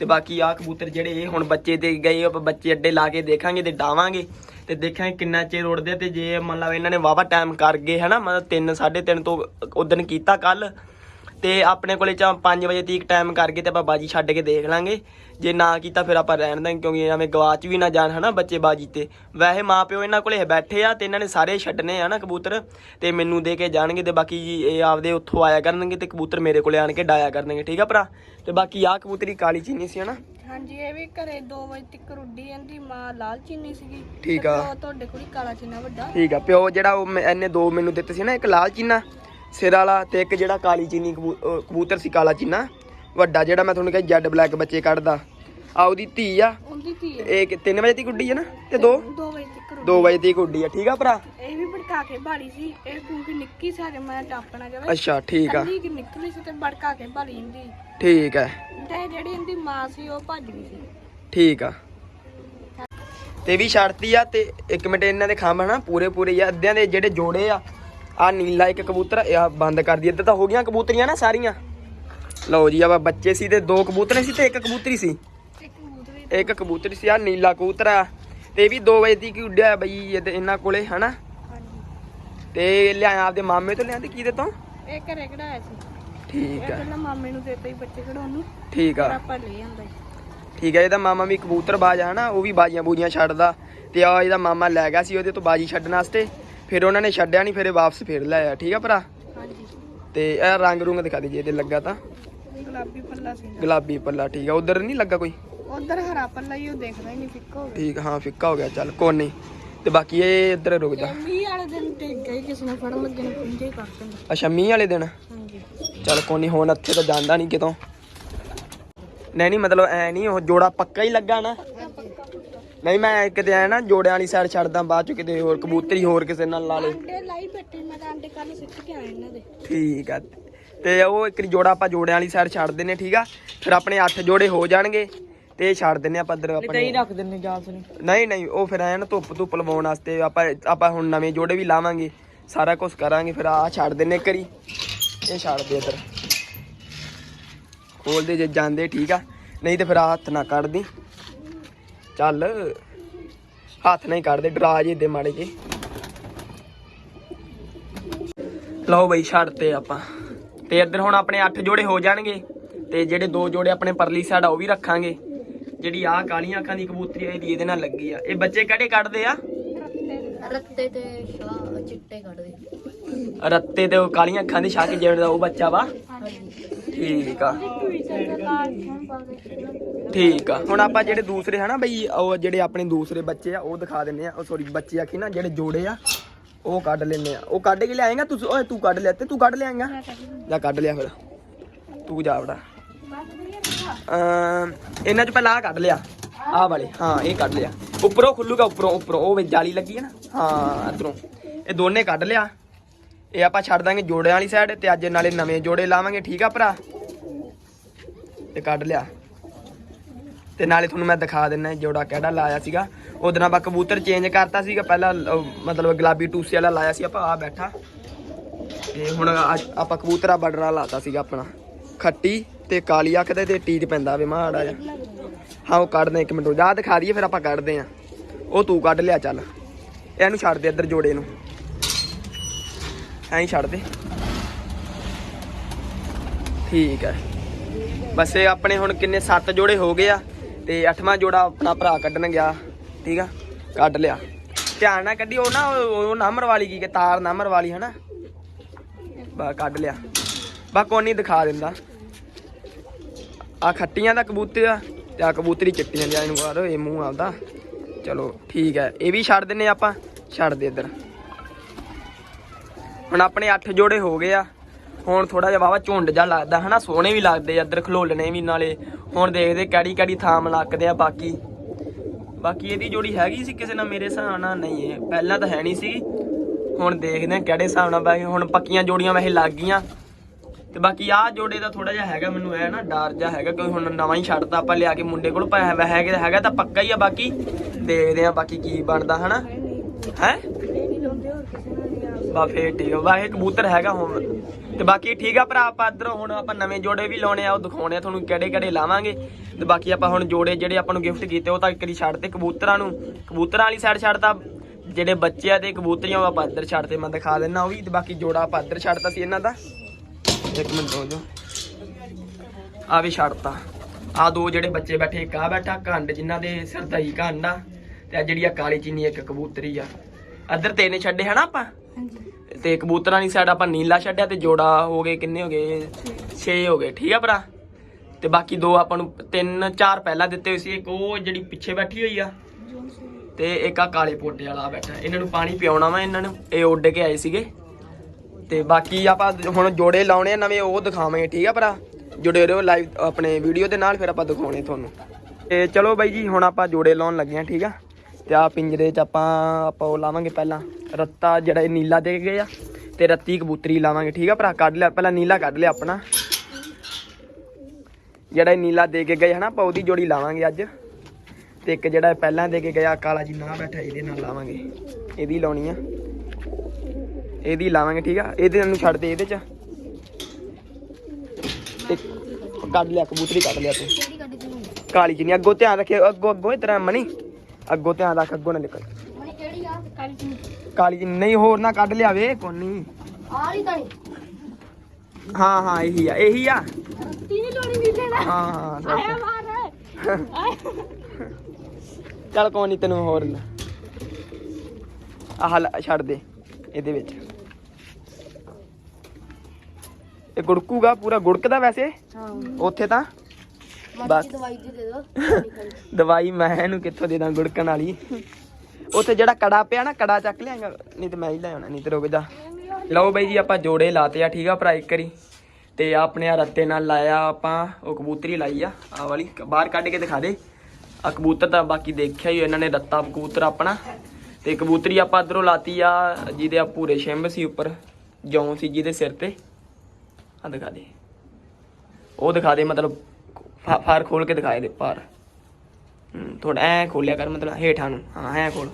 ਤੇ ਬਾਕੀ ਆ ਕਬੂਤਰ ਜਿਹੜੇ ਇਹ ਹੁਣ ਬੱਚੇ ਤੇ ਗਏ, ਆਪਾਂ ਬੱਚੇ ਅੱਡੇ ਲਾ ਕੇ ਦੇਖਾਂਗੇ ਤੇ ਡਾਵਾਂਗੇ ਤੇ ਦੇਖਾਂਗੇ ਕਿੰਨਾ ਚਿਰ ਉੜਦੇ ਆ ਤੇ ਜੇ ਮੰਨ ਲਓ ਇਹਨਾਂ ਨੇ ਵਾਵਾ ਟਾਈਮ ਕਰ ਗਏ, ਹਨਾ, ਮਤਲਬ 3 3:30 ਤੋਂ ਉਦਣ ਕੀਤਾ ਕੱਲ ਤੇ ਆਪਣੇ ਕੋਲੇ ਚਾ 5 ਵਜੇ ਤੀਕ ਟਾਈਮ ਕਰਕੇ ਤੇ ਆਪਾਂ ਬਾਜੀ ਛੱਡ ਕੇ ਦੇਖ ਲਾਂਗੇ। ਜੇ ਨਾ ਕੀਤਾ ਫਿਰ ਆਪਾਂ ਰਹਿਣ ਦਾਂਗੇ ਕਿਉਂਕਿ ਐਵੇਂ ਗਵਾਚ ਵੀ ਨਾ ਜਾਣ ਹਨਾ ਬੱਚੇ ਬਾਜੀ ਤੇ। ਵੈਸੇ ਮਾਪਿਓ ਇਹਨਾਂ ਕੋਲੇ ਬੈਠੇ ਆ ਤੇ ਇਹਨਾਂ ਨੇ ਸਾਰੇ ਛੱਡਨੇ ਆ ਨਾ ਕਬੂਤਰ। ਤੇ ਮੈਨੂੰ ਦੇ ਕੇ ਜਾਣਗੇ ਤੇ ਬਾਕੀ ਜੀ ਇਹ ਆਪਦੇ ਉੱਥੋਂ ਆਇਆ ਕਰਨਗੇ ਤੇ ਕਬੂਤਰ ਮੇਰੇ ਕੋਲੇ ਆਣ ਕੇ ਡਾਇਆ ਕਰਨਗੇ ਠੀਕ ਆ ਭਰਾ? ਤੇ ਬਾਕੀ ਆਹ ਕਬੂਤਰੀ ਕਾਲੀ ਚੀਨੀ ਸੀ ਹਨਾ? ਹਾਂਜੀ ਇਹ ਵੀ ਘਰੇ 2 ਵਜੇ ਤੱਕ ਉੱਡੀ ਜਾਂਦੀ ਮਾਂ ਲਾਲ ਚੀਨੀ ਸੀਗੀ। ਠੀਕ ਆ। ਤੁਹਾਡੇ ਕੋਲ ਕਾਲਾ ਚੀਨਾ ਵੱਡਾ। ਠੀਕ ਆ ਪਿਓ ਜਿਹੜਾ ਉਹ ਇਹਨੇ ਦੋ ਮੈਨੂੰ ਦਿੱਤੇ ਸੀ ਨਾ ਇੱਕ ਲਾਲ ਚੀਨਾ ਸਿਰ ਵਾਲਾ ਤੇ ਇੱਕ ਜਿਹੜਾ ਕਾਲੀ ਚੀਨੀ ਕਬੂਤਰ ਸੀ ਕਾਲਾ ਚੀਨਾ। ਵੱਡਾ ਜਿਹੜਾ ਮੈਂ ਤੁਹਾਨੂੰ ਕਿਹਾ ਜੈਡ ਬਲੈਕ ਬੱਚੇ ਕੱਢਦਾ। ਆ ਉਹਦੀ ਧੀ ਆ। ਉਹਦੀ ਧੀ ਇਹ 3 ਵਜੇ ਤੱਕ ਉੱਡੀ ਹੈ ਨਾ? ਤੇ 2 2 ਵਜੇ ਤੱਕ ਉੱਡੀ 2 ਵਜੇ ਤੱਕ ਉੱਡੀ ਆ ਠੀਕ ਆ ਭਰਾ? ਇਹ ਵੀ ਭੜਕਾ ਕੇ ਭਾਲੀ ਸੀ। ਇਹ ਕਿਉਂਕਿ ਨਿੱਕੀ ਸਾਰੇ ਮੈਂ ਟਾਪਣਾ ਜਾਵੇ ਅੱਛਾ ਠੀਕ ਆ। ਕੱਲੀ ਕਿ ਨਿਕਲੀ ਸੀ ਤੇ ਭੜਕਾ ਕੇ ਭਾਲੀ ਜਾਂਦੀ ਠੀਕ ਹੈ ਤੇ ਜਿਹੜੀ ਇਹਦੀ ਮਾਂ ਸੀ ਉਹ ਭੱਜ ਗਈ ਸੀ। ਠੀਕ ਆ। ਤੇ ਵੀ ਛੱਡਤੀ ਆ ਤੇ ਇੱਕ ਮਿੰਟ ਇਹਨਾਂ ਦੇ ਖੰਭ ਹਨਾ ਪੂਰੇ ਪੂਰੇ ਆ। ਅੱਧਿਆਂ ਦੇ ਜਿਹੜੇ ਜੋੜੇ ਆ ਆ ਨੀਲਾ ਇੱਕ ਕਬੂਤਰ ਆ ਬੰਦ ਕਰ ਦੀ ਇੱਧਰ ਤਾਂ ਹੋ ਗਈਆਂ ਕਬੂਤਰੀਆਂ ਨਾ ਸਾਰੀਆਂ। ਲਓ ਜੀ ਆ ਬੱਚੇ ਸੀ ਤੇ ਦੋ ਕਬੂਤਰੇ ਸੀ ਤੇ ਇੱਕ ਕਬੂਤਰੀ ਸੀ। ਇੱਕ ਕਬੂਤਰੀ ਸੀ। ਆ ਨੀਲਾ ਕਬੂਤਰ। ਆ ਤੇ ਇਹ ਵੀ 2 ਵਜੇ ਦੀ ਉੱਡਿਆ ਬਈ ਇਹਨਾਂ ਕੋਲੇ ਹਨਾ? ਤੇ ਲਿਆਇਆ ਆਪਦੇ ਮਾਮੇ ਤੋਂ ਲਿਆਂਦੇ ਕਿਹਦੇ ਤੋਂ? ਇਹ ਘਰੇ ਕਢਾਇਆ ਸੀ। ਠੀਕ ਆ। ਪਹਿਲਾਂ ਮਾਮੇ ਨੂੰ ਦੇਤਾ ਹੀ ਬੱਚੇ ਕਢਾਉਣ ਨੂੰ। ਠੀਕ ਆ। ਆਪਾਂ ਲੈ ਆਂਦਾ। ਠੀਕ ਹੈ ਇਹਦਾ ਮਾਮਾ ਵੀ ਕਬੂਤਰ ਬਾਜ ਆ ਹਨਾ? ਉਹ ਵੀ ਬਾਜੀਆਂ ਬੂਜੀਆਂ ਛੱਡਦਾ। ਤੇ ਆ ਇਹਦਾ ਮਾਮਾ ਲੈ ਗਿਆ ਸੀ ਉਹਦੇ ਤੋਂ ਬਾਜੀ ਛੱਡਣ ਵਾਸਤੇ। ਫਿਰ ਉਹਨਾਂ ਨੇ ਛੱਡਿਆ ਨਹੀਂ ਫਿਰ ਇਹ ਵਾਪਸ ਫੇਰ ਲੈ ਆਇਆ ਠੀਕ ਆ ਭਰਾ? ਹਾਂਜੀ। ਤੇ ਇਹ ਰੰਗ ਰੁੰਗ ਦਿਖਾ ਦੇ ਜੇ ਇਹਦੇ ਲੱਗਾ ਤਾਂ। ਗੁਲਾਬੀ ਪੱਲਾ ਸੀ। ਗੁਲਾਬੀ ਪੱਲਾ ਠੀਕ ਆ। ਉਧਰ ਨਹੀਂ ਲੱਗਾ ਕੋਈ? ਉਧਰ ਹਰਾ ਪੱਲਾ ਹੀ ਉਹ ਦੇਖਦਾ ਹੀ ਨਹੀਂ ਫਿੱਕਾ ਹੋ ਗਿਆ। ਠੀਕ ਹਾਂ ਫਿੱਕਾ ਹੋ ਗਿਆ। ਚੱਲ ਕੋਈ ਨਹੀਂ। ਤੇ ਬਾਕੀ ਇਹ ਇੱਧਰ ਰੁਕ ਜਾ। ਮੀਂਹ ਵਾਲੇ ਦਿਨ ਤੇ ਗਈ ਕਿਸੇ ਨੇ ਫੜਨ ਲੱਗੇ ਨੇ ਪੁੰਜੇ ਕਰ ਦਿੰਦਾ ਅੱਛਾ ਮੀਂਹ ਵਾਲੇ ਦਿਨ? ਹਾਂਜੀ। ਚੱਲ ਕੋਈ ਨਹੀਂ ਹੁਣ ਇੱਥੇ ਤਾਂ ਜਾਂਦਾ ਨਹੀਂ ਕਿਤੋਂ। ਨਹੀਂ ਨਹੀਂ ਮਤਲਬ ਐ ਨਹੀਂ ਉਹ ਜੋੜਾ ਪੱਕਾ ਹੀ ਲੱਗਾ ਨਾ। ਨਹੀਂ ਮੈਂ ਕਿਤੇ ਆਇਆ ਨਾ ਜੋੜਿਆਂ ਵਾਲੀ ਸਾਈਡ ਛੱਡਦਾ ਬਾਅਦ ਚ ਕਿਤੇ ਹੋਰ ਕਬੂਤਰੀ ਹੋਰ ਕਿਸੇ ਨਾਲ ਲਾ ਲੇ। ਅੰਡੇ ਲਾਈ ਬੈਠੇ ਮੈਂ ਤਾਂ ਅੰਡੇ ਕੱਲ ਸਿੱਟ ਕੇ ਆਇਆ ਇਹਨਾਂ ਦੇ। ਠੀਕ ਆ। ਤੇ ਉਹ ਇੱਕ ਜੋੜਾ ਆਪਾਂ ਜੋੜਿਆਂ ਵਾਲੀ ਸਾਈਡ ਛੱਡ ਦਿੰਨੇ ਠੀਕ ਆ? ਫਿਰ ਆਪਣੇ 8 ਜੋੜੇ ਹੋ ਜਾਣਗੇ ਤੇ ਇਹ ਛੱਡ ਦਿੰਨੇ ਆਪਾਂ ਇੱਧਰ ਆਪਣੇ ਰੱਖ ਦਿੰਨੇ ਜਾਲ ਸੁਣੀ ਨਹੀਂ। ਨਹੀਂ ਉਹ ਫਿਰ ਐਨ ਧੁੱਪ ਧੁੱਪ ਲਵਾਉਣ ਵਾਸਤੇ ਆਪਾਂ ਆਪਾਂ ਹੁਣ ਨਵੇਂ ਜੋੜੇ ਵੀ ਲਾਵਾਂਗੇ ਸਾਰਾ ਕੁਝ ਕਰਾਂਗੇ ਫਿਰ ਆ ਛੱਡ ਦਿੰਨੇ ਕਰੀ ਇਹ ਛੱਡ ਦੇ ਇੱਧਰ। ਖੋਲਦੇ ਜੇ ਜਾਂਦੇ ਠੀਕ ਆ? ਨਹੀਂ ਤੇ ਫਿਰ ਹੱਥ ਨਾ ਕੱਢਦੀ ਚੱਲ ਹੱਥ ਨਹੀਂ ਕੱਢਦੇ ਡਰਾ ਜੇ ਦੇ ਮਾੜੇ ਜੇ ਲਓ ਬਈ ਛੱਡ ਤੇ ਆਪਾਂ। ਤੇ ਇੱਧਰ ਹੁਣ ਆਪਣੇ 8 ਜੋੜੇ ਹੋ ਜਾਣਗੇ ਤੇ ਜਿਹੜੇ ਦੋ ਜੋੜੇ ਆਪਣੇ ਪਰਲੀ ਸਾਈਡ ਆ ਉਹ ਵੀ ਰੱਖਾਂਗੇ। ਜਿਹੜੀ ਆਹ ਕਾਲੀਆਂ ਅੱਖਾਂ ਦੀ ਕਬੂਤਰੀ ਆ ਇਹਦੀ ਇਹਦੇ ਨਾਲ ਲੱਗੀ ਆ। ਇਹ ਬੱਚੇ ਕਿਹੜੇ ਕੱਢਦੇ ਆ? ਰੱਤੇ ਤੇ ਸ਼ਾ ਚਿੱਟੇ ਕੱਢਦੇ। ਰੱਤੇ ਤੇ ਉਹ ਕਾਲੀਆਂ ਅੱਖਾਂ ਦੀ ਛਾਕੇ ਜਿਹੜਾ ਉਹ ਬੱਚਾ ਵਾ। ਠੀਕ ਆ। ਠੀਕ ਆ। ਹੁਣ ਆਪਾਂ ਜਿਹੜੇ ਦੂਸਰੇ ਹਨਾ ਬਈ ਉਹ ਜਿਹੜੇ ਆਪਣੇ ਦੂਸਰੇ ਬੱਚੇ ਆ ਉਹ ਦਿਖਾ ਦਿੰਨੇ ਆ। ਉਹ ਸੌਰੀ ਬੱਚੇ ਆਖੀ ਨਾ ਜਿਹੜੇ ਜੋੜੇ ਆ ਉਹ ਕੱਢ ਲੈਨੇ ਆ। ਉਹ ਕੱਢ ਕੇ ਲਿਆਏਗਾ ਤੂੰ ਓਏ ਤੂੰ ਕੱਢ ਲਿਆ ਤੇ ਤੂੰ ਕੱਢ ਲਿਆਏਗਾ। ਜਾਂ ਕੱਢ ਲਿਆ ਫਿਰ। ਤੂੰ ਜਾ ਵੜਾ ਇਹਨਾਂ ਚ ਪਹਿਲਾਂ ਆ ਕੱਢ ਲਿਆ। ਆਹ ਵਾਲੇ ਹਾਂ ਇਹ ਕੱਢ ਲਿਆ। ਉੱਪਰੋਂ ਖੁੱਲੂਗਾ ਉੱਪਰੋਂ ਉੱਪਰੋਂ। ਉਹ ਵਿੱਚ ਜਾਲੀ ਲੱਗੀ ਹੈ ਨਾ। ਹਾਂ ਇਧਰੋਂ। ਇਹ ਦੋਨੇ ਕੱਢ ਲਿਆ। ਇਹ ਆਪਾਂ ਛੱਡ ਦਾਂਗੇ ਜੋੜਿਆਂ ਵਾਲੀ ਸਾਈਡ ਤੇ ਅੱਜ ਨਾਲੇ ਨਵੇਂ ਜੋੜੇ ਲਾਵਾਂਗੇ ਠੀਕ ਆ ਭਰਾ? ਇਹ ਕੱਢ ਲਿਆ। ਤੇ ਨਾਲੇ ਤੁਹਾਨੂੰ ਮੈਂ ਦਿਖਾ ਦਿੰਨਾ ਜੋੜਾ ਕਿਹੜਾ ਲਾਇਆ ਸੀਗਾ। ਉਹਦੇ ਨਾਲ ਆਪਾਂ ਕਬੂਤਰ ਚੇਂਜ ਕਰਤਾ ਸੀਗਾ ਪਹਿਲਾਂ ਅਹ, ਮਤਲਬ ਗੁਲਾਬੀ ਟੂਸੇ ਵਾਲਾ ਲਾਇਆ ਸੀ ਆਪਾਂ ਆ ਬੈਠਾ। ਤੇ ਹੁਣ ਅੱਜ ਆਪਾਂ ਕਬੂਤਰਾ ਬਡਰਾ ਲਾਤਾ ਸੀਗਾ ਆਪਣਾ। ਖੱਟੀ ਤੇ ਕਾਲੀ ਅੱਖ ਦੇ ਤੇ ਟੀਟ ਪੈਂਦਾ ਵੇ ਮਾੜਾ ਜਿਹਾ। ਹਾਂ ਉਹ ਕੱਢਦੇ ਇੱਕ ਮਿੰਟ ਜਾ ਦਿਖਾ ਦਈਏ ਫਿਰ ਆਪਾਂ ਕੱਢਦੇ ਆ। ਉਹ ਤੂੰ ਕੱਢ ਲਿਆ ਚੱਲ। ਇਹਨੂੰ ਛੱਡ ਦੇ ਇੱਧਰ ਜੋੜੇ ਨੂੰ। ਐਂ ਹੀ ਛੱਡ ਦੇ। ਠੀਕ ਹੈ ਬਸ ਇਹ ਆਪਣੇ ਹੁਣ ਕਿੰਨੇ 7 ਜੋੜੇ ਹੋ ਗਏ ਆ ਤੇ 8ਵਾਂ ਜੋੜਾ ਆਪਣਾ ਭਰਾ ਕੱਢਣ ਗਿਆ। ਠੀਕ ਆ? ਕੱਢ ਲਿਆ। ਧਿਆਨ ਨਾਲ ਕੱਢੀ, ਉਹ ਨਾ, ਉਹ ਉਹ ਵਾਲੀ ਕੀ ਕਿ ਤਾਰ ਨਾਮਰ ਵਾਲੀ, ਹਨਾ? ਬਾ, ਕੱਢ ਲਿਆ। ਬਾ ਕੋਨੀ ਦਿਖਾ ਦਿੰਦਾ। ਆ ਖੱਟੀਆਂ ਦਾ ਕਬੂਤਰ ਆ, ਤੇ ਆ ਕਬੂਤਰੀ ਚਿੱਟੀਆਂ ਜਿਹਾ ਇਹਨੂੰ ਆ ਇਹ ਮੂੰਹ ਆਉਂਦਾ ਚਲੋ, ਠੀਕ ਹੈ ਇਹ ਵੀ ਛੱਡ ਦਿੰਨੇ ਆਪਾਂ, ਛੱਡ ਦੇ ਇੱਧਰ। ਹੁਣ ਆਪਣੇ 8 ਜੋੜੇ ਹੋ ਗਏ ਆ। ਹੁਣ ਥੋੜਾ ਜਿਹਾ ਵਾਵਾ ਝੁੰਡ ਜਾ ਲੱਗਦਾ, ਹਨਾ? ਸੋਹਣੇ ਵੀ ਲੱਗਦੇ ਆ, ਇੱਧਰ ਖਲੋਲਣੇ ਵੀ ਨਾਲੇ। ਹੁਣ ਦੇਖਦੇ ਕਿਹੜੀ ਕਿਹੜੀ ਥਾਂ ਮਲਕਦੇ ਆ ਬਾਕੀ। ਬਾਕੀ ਇਹਦੀ ਜੋੜੀ ਹੈਗੀ ਸੀ ਕਿਸੇ ਨਾਲ ਮੇਰੇ ਹਿਸਾਬ ਨਾਲ? ਨਹੀਂ, ਇਹ ਪਹਿਲਾਂ ਤਾਂ ਹੈ ਨਹੀਂ ਸੀ। ਹੁਣ ਦੇਖਦੇ ਆ ਕਿਹੜੇ ਹਿਸਾਬ ਨਾਲ ਬਾਈ, ਹੁਣ ਪੱਕੀਆਂ ਜੋੜੀਆਂ ਵੈਸੇ ਲੱਗ ਗਈਆਂ। ਤੇ ਬਾਕੀ ਆਹ ਜੋੜੇ ਦਾ ਥੋੜਾ ਜਿਹਾ ਹੈਗਾ, ਮੈਨੂੰ ਐ ਨਾ ਡਰ ਜਿਹਾ ਹੈਗਾ ਕਿਉਂਕਿ ਹੁਣ ਨਵਾਂ ਹੀ ਛੱਡਤਾ ਆਪਾਂ ਲਿਆ ਕੇ ਮੁੰਡੇ ਕੋਲ ਪਾਇਆ ਹੈਗਾ ਹੈਗਾ ਤਾਂ ਪੱਕਾ ਹੀ ਆ ਬਾਕੀ। ਦੇਖਦੇ ਆ ਬਾਕੀ ਕੀ ਬਣਦਾ, ਹਨਾ? ਹੈ ਇਹ ਨਹੀਂ ਲਾਉਂਦੇ ਹੋਰ ਕਿਸੇ ਨਾਲ ਨਹੀਂ ਆ ਬਾ ਫੇਰ ਠੀਕ ਆ। ਬਾ ਇਹ ਕਬੂਤਰ ਹੈਗਾ ਹੁਣ। ਤੇ ਬਾਕੀ ਠੀਕ ਆ ਭਰਾ, ਆਪਾਂ ਇੱਧਰੋਂ ਹੁਣ ਆਪਾਂ ਨਵੇਂ ਜੋੜੇ ਵੀ ਲਾਉਣੇ ਆ, ਉਹ ਦਿਖਾਉਣੇ ਆ, ਤੁਹਾਨੂੰ ਕਿਹੜੇ ਕਿਹੜੇ ਲਾਵਾਂਗੇ। ਤੇ ਬਾਕੀ ਆਪਾਂ ਹੁਣ ਜੋੜੇ ਜਿਹੜੇ ਆਪਾਂ ਨੂੰ ਗਿਫਟ ਕੀਤੇ, ਉਹ ਤਾਂ ਇੱਕ ਵਾਰੀ ਛੱਡ ਤੇ ਕਬੂਤਰਾਂ ਨੂੰ। ਕਬੂਤਰਾਂ ਵਾਲੀ ਸਾਈਡ ਛੱਡਤਾ, ਜਿਹੜੇ ਬੱਚੇ ਆ ਤੇ ਕਬੂਤਰੀਆਂ, ਉਹ ਆਪਾਂ ਇੱਧਰ ਛੱਡ ਤੇ ਮੈਂ ਦਿਖਾ ਦਿੰਨਾ ਉਹ ਵੀ। ਤੇ ਬਾਕੀ ਜੋੜਾ ਆਪਾਂ ਇੱਧਰ ਛੱਡਤਾ ਸੀ ਇਹਨਾਂ ਦਾ। ਇੱਕ ਮਿੰਟ ਹੋ ਜਾ ਆ ਵੀ ਛੱਡਤਾ। ਆ ਦੋ ਜਿਹੜੇ ਬੱਚੇ ਬੈਠੇ, ਇੱਕ ਆ ਬੈਠਾ, ਘੰਡ ਜਿਨ੍ਹਾਂ ਦੇ ਸਰਦਾਈ ਕੰਡ ਆ। ਤੇ ਆ ਜਿਹੜੀ ਆ ਕਾਲੀ ਚੀਨੀ, ਇੱਕ ਕਬੂਤਰੀ ਆ। ਅੱਧਰ ਤਿੰਨ ਛੱਡੇ ਹਨਾ ਆਪਾਂ? ਹਾਂਜੀ। ਤੇ ਕਬੂਤਰਾਂ ਦੀ ਸਾਈਡ ਆਪਾਂ ਨੀਲਾ ਛੱਡਿਆ ਤੇ ਜੋੜਾ ਹੋ ਗਏ ਕਿੰਨੇ ਹੋ ਗਏ? 6 ਹੋ ਗਏ ਠੀਕ ਆ ਭਰਾ? ਤੇ ਬਾਕੀ ਦੋ ਆਪਾਂ ਨੂੰ ਤਿੰਨ ਚਾਰ ਪਹਿਲਾਂ ਦਿੱਤੇ ਹੋਏ ਸੀ ਇੱਕ ਉਹ ਜਿਹੜੀ ਪਿੱਛੇ ਬੈਠੀ ਹੋਈ ਆ। ਤੇ ਇੱਕ ਆ ਕਾਲੇ ਪੋਟੇ ਵਾਲਾ ਬੈਠਾ। ਇਹਨਾਂ ਨੂੰ ਪਾਣੀ ਪਿਆਉਣਾ ਵਾ ਇਹਨਾਂ ਨੂੰ ਇਹ ਉੱਡ ਕੇ ਆਏ ਸੀਗੇ। ਤੇ ਬਾਕੀ ਆਪਾਂ ਹੁਣ ਜੋੜੇ ਲਾਉਣੇ ਆ ਨਵੇਂ ਉਹ ਦਿਖਾਵਾਂਗੇ ਠੀਕ ਆ ਭਰਾ? ਜੁੜੇ ਰਹੋ ਲਾਈਵ ਆਪਣੇ ਵੀਡੀਓ ਦੇ ਨਾਲ ਫਿਰ ਆਪਾਂ ਦਿਖਾਉਣੇ ਤੁਹਾਨੂੰ। ਤੇ ਚਲੋ ਬਾਈ ਜੀ ਹੁਣ ਆਪਾਂ ਜੋੜੇ ਲਾਉਣ ਲੱਗੇ ਆ ਠੀਕ ਆ? ਤੇ ਆ ਪਿੰਜਰੇ 'ਚ ਆਪਾਂ ਆਪਾਂ ਉਹ ਲਾਵਾਂਗੇ ਪਹਿਲਾਂ ਰੱਤਾ ਜਿਹੜਾ ਇਹ ਨੀਲਾ ਦੇ ਗਏ ਆ ਤੇ ਰੱਤੀ ਕਬੂਤਰੀ ਲਾਵਾਂਗੇ ਠੀਕ ਆ ਭਰਾ? ਕੱਢ ਲਿਆ ਪਹਿਲਾਂ ਨੀਲਾ ਕੱਢ ਲਿਆ ਆਪਣਾ। ਜਿਹੜਾ ਇਹ ਨੀਲਾ ਦੇ ਕੇ ਗਏ ਹਨਾ ਆਪਾਂ ਉਹਦੀ ਜੋੜੀ ਲਾਵਾਂਗੇ ਅੱਜ। ਤੇ ਇੱਕ ਜਿਹੜਾ ਪਹਿਲਾਂ ਦੇ ਕੇ ਗਿਆ ਕਾਲਾ ਜੀ ਨਾ ਬੈਠਾ ਇਹਦੇ ਨਾਲ ਲਾਵਾਂਗੇ। ਇਹਦੀ ਲਾਉਣੀ ਆ। ਇਹਦੀ ਲਾਵਾਂਗੇ ਠੀਕ ਆ? ਇਹਦੇ ਨੂੰ ਛੱਡ ਦੇ ਇਹਦੇ ਚ। ਤੇ ਕੱਢ ਲਿਆ ਕਬੂਤਰੀ ਕੱਢ ਲਿਆ ਤੂੰ। ਕਾਲੀ ਜੀ ਨਹੀਂ ਅੱਗੋਂ ਧਿਆਨ ਰੱਖਿਓ ਅੱਗੋਂ ਅੱਗੋਂ ਇਸ ਤਰ੍ਹਾਂ ਮਣੀ ਅੱਗੋਂ ਧਿਆਨ ਰੱਖ ਅੱਗੋਂ ਨਾ ਨਿਕਲ। ਮਣੀ ਕਿਹੜੀ ਆ? ਕਾਲੀ ਤੂੰ ਕਾਲੀ ਜੀ ਨਹੀਂ ਹੋਰ ਨਾ ਕੱਢ ਲਿਆਵੇ ਕੋਈ ਨਹੀਂ ਆ ਰਹੀ ਤਾਂ ਹਾਂ ਹਾਂ ਇਹੀ ਆ ਇਹੀ ਆ। ਤੀਨੀ ਲੋੜੀ ਨਹੀਂ ਲੈਣਾ। ਹਾਂ ਹਾਂ। ਆਇਆ ਆਇਆ। ਚੱਲ ਕੋਈ ਨਹੀਂ ਤੈਨੂੰ ਹੋਰ ਨਾ। ਆਹ ਲੈ, ਛੱਡ ਦੇ ਇਹਦੇ ਵਿੱਚ। ਇਹ ਗੁੜਕੂਗਾ ਪੂਰਾ ਗੁੜਕਦਾ ਵੈਸੇ? ਹਾਂ। ਉੱਥੇ ਤਾਂ? ਬਸ। ਦਵਾਈ ਦੇ ਦੋ ਦਵਾਈ ਮੈਂ ਇਹਨੂੰ ਕਿੱਥੋਂ ਦੇ ਦਾਂ ਗੁੜਕਣ ਵਾਲੀ? ਉੱਥੇ ਜਿਹੜਾ ਕੜਾ ਪਿਆ ਨਾ ਕੜਾ ਚੱਕ ਲਿਆਂਗਾ ਨਹੀਂ ਤੇ ਮੈਂ ਹੀ ਲੈ ਆਉਣਾ ਨਹੀਂ ਤੇ ਰੁਕ ਜਾ। ਲਓ ਬਈ ਜੀ ਆਪਾਂ ਜੋੜੇ ਲਾਤੇ ਆ ਠੀਕ ਆ ਭਰਾ ਇੱਕ ਵਾਰੀ। ਤੇ ਆਪਣੇ ਆ ਰੱਤੇ ਨਾਲ ਲਾਇਆ ਆਪਾਂ ਉਹ ਕਬੂਤਰੀ ਲਾਈ ਆ ਆ ਵਾਲੀ। ਬਾਹਰ ਕੱਢ ਕੇ ਦਿਖਾ ਦੇ। ਆ ਕਬੂਤਰ ਤਾਂ ਬਾਕੀ ਦੇਖਿਆ ਹੀ ਇਹਨਾਂ ਨੇ ਰੱਤਾ ਕਬੂਤਰ ਆਪਣਾ। ਤੇ ਕਬੂਤਰੀ ਆਪਾਂ ਅਧਰੋਂ ਲਾਤੀ ਆ ਜਿਹਦੇ ਆ ਪੂਰੇ ਛਿੰਬ ਸੀ ਉੱਪਰ ਜੌਂ ਸੀ ਜਿਹਦੇ ਸਿਰ ਤੇ। ਆ ਦਿਖਾ ਦੇ। ਉਹ ਦਿਖਾ ਦੇ ਮਤਲਬ ਫਾਰ ਖੋਲ ਕੇ ਦਿਖਾਏ ਦੇ ਪਾਰ ਥੋੜਾ ਐ ਖੋਲਿਆ ਕਰ, ਮਤਲਬ ਹੇਠਾਂ ਨੂੰ। ਹਾਂ, ਐ ਖੋਲ।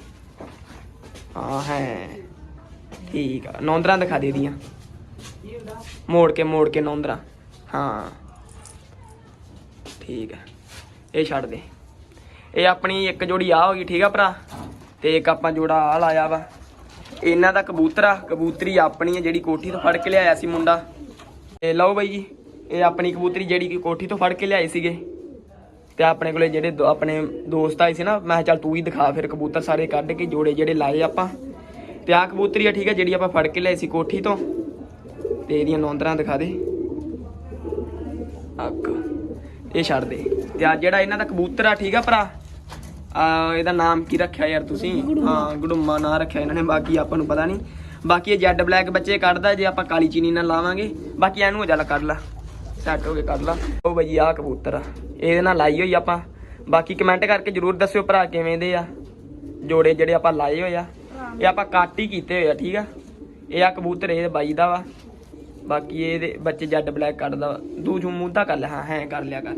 ਹਾਂ, ਹੈ। ਠੀਕ ਆ। ਨੌਂਦਰਾਂ ਦਿਖਾ ਦੇ ਦੀਆਂ ਮੋੜ ਕੇ ਮੋੜ ਕੇ ਨੌਂਦਰਾਂ। ਹਾਂ। ਠੀਕ ਆ। ਇਹ ਛੱਡ ਦੇ। ਇਹ ਆਪਣੀ ਇੱਕ ਜੋੜੀ ਆ ਹੋ ਗਈ, ਠੀਕ ਆ ਭਰਾ? ਤੇ ਇੱਕ ਆਪਾਂ ਜੋੜਾ ਆ ਲਾਇਆ ਵਾ। ਇਹਨਾਂ ਦਾ ਕਬੂਤਰ ਆ। ਕਬੂਤਰੀ ਆਪਣੀ ਹੈ ਜਿਹੜੀ ਕੋਠੀ ਤੋਂ ਫੜ ਕੇ ਲਿਆਇਆ ਸੀ ਮੁੰਡਾ। ਤੇ ਲਓ ਬਾਈ ਜੀ। ਇਹ ਆਪਣੀ ਕਬੂਤਰੀ ਜਿਹੜੀ ਕਿ ਕੋਠੀ ਤੋਂ ਫੜ ਕੇ ਲਿਆਏ ਸੀਗੇ। ਤੇ ਆਪਣੇ ਕੋਲੇ ਜਿਹੜੇ ਆਪਣੇ ਦੋਸਤ ਆਏ ਸੀ ਨਾ ਮੈਂ ਚੱਲ ਤੂੰ ਹੀ ਦਿਖਾ ਫਿਰ ਕਬੂਤਰ ਸਾਰੇ ਕੱਢ ਕੇ ਜੋੜੇ ਜਿਹੜੇ ਲਾਏ ਆਪਾਂ। ਤੇ ਆ ਕਬੂਤਰੀ ਆ ਠੀਕ ਆ ਜਿਹੜੀ ਆਪਾਂ ਫੜ ਕੇ ਲਿਆਏ ਸੀ ਕੋਠੀ ਤੋਂ। ਤੇ ਇਹਦੀਆਂ ਨੌਂਦਰਾਂ ਦਿਖਾ ਦੇ। ਅੱਕ ਇਹ ਛੱਡ ਦੇ। ਤੇ ਆ ਜਿਹੜਾ ਇਹਨਾਂ ਦਾ ਕਬੂਤਰ ਆ ਠੀਕ ਆ ਭਰਾ? ਆ ਇਹਦਾ ਨਾਮ ਕੀ ਰੱਖਿਆ ਯਾਰ ਤੁਸੀਂ? ਹਾਂ ਗੁੜੁੰਮਾ ਨਾਂ ਰੱਖਿਆ ਇਹਨਾਂ ਨੇ ਬਾਕੀ ਆਪਾਂ ਨੂੰ ਪਤਾ ਨਹੀਂ। ਬਾਕੀ ਇਹ ਜੈਡ ਬਲੈਕ ਬੱਚੇ ਕੱਢਦਾ ਜੇ ਆਪਾਂ ਕਾਲੀ ਚੀਨੀ ਨਾਲ ਲਾਵਾਂਗੇ। ਬਾਕੀ ਇਹਨੂੰ ਚੱਲ ਕੱਢ ਲਾ। ਸੈੱਟ ਹੋ ਕੇ ਕੱਢ ਲਾ। ਉਹ ਬਈ ਆ ਕਬੂਤਰ ਆ। ਇਹਦੇ ਨਾਲ ਲਾਈ ਹੋਈ ਆਪਾਂ। ਬਾਕੀ ਕਮੈਂਟ ਕਰਕੇ ਜਰੂਰ ਦੱਸਿਓ ਭਰਾ ਕਿਵੇਂ ਦੇ ਆ। ਜੋੜੇ ਜਿਹੜੇ ਆਪਾਂ ਲਾਏ ਹੋਏ ਆ। ਇਹ ਆਪਾਂ ਕੱਟ ਹੀ ਕੀਤੇ ਹੋਏ ਆ ਠੀਕ ਆ? ਇਹ ਆ ਕਬੂਤਰ ਇਹ ਬਾਈ ਦਾ ਵਾ। ਬਾਕੀ ਇਹਦੇ ਬੱਚੇ ਜੈਡ ਬਲੈਕ ਕੱਢਦਾ ਵਾ। ਦੂ ਜੂ ਮੂੰਹ ਕਰ ਲਿਆ ਹਾਂ ਹੈ ਕਰ ਲਿਆ ਕਰ।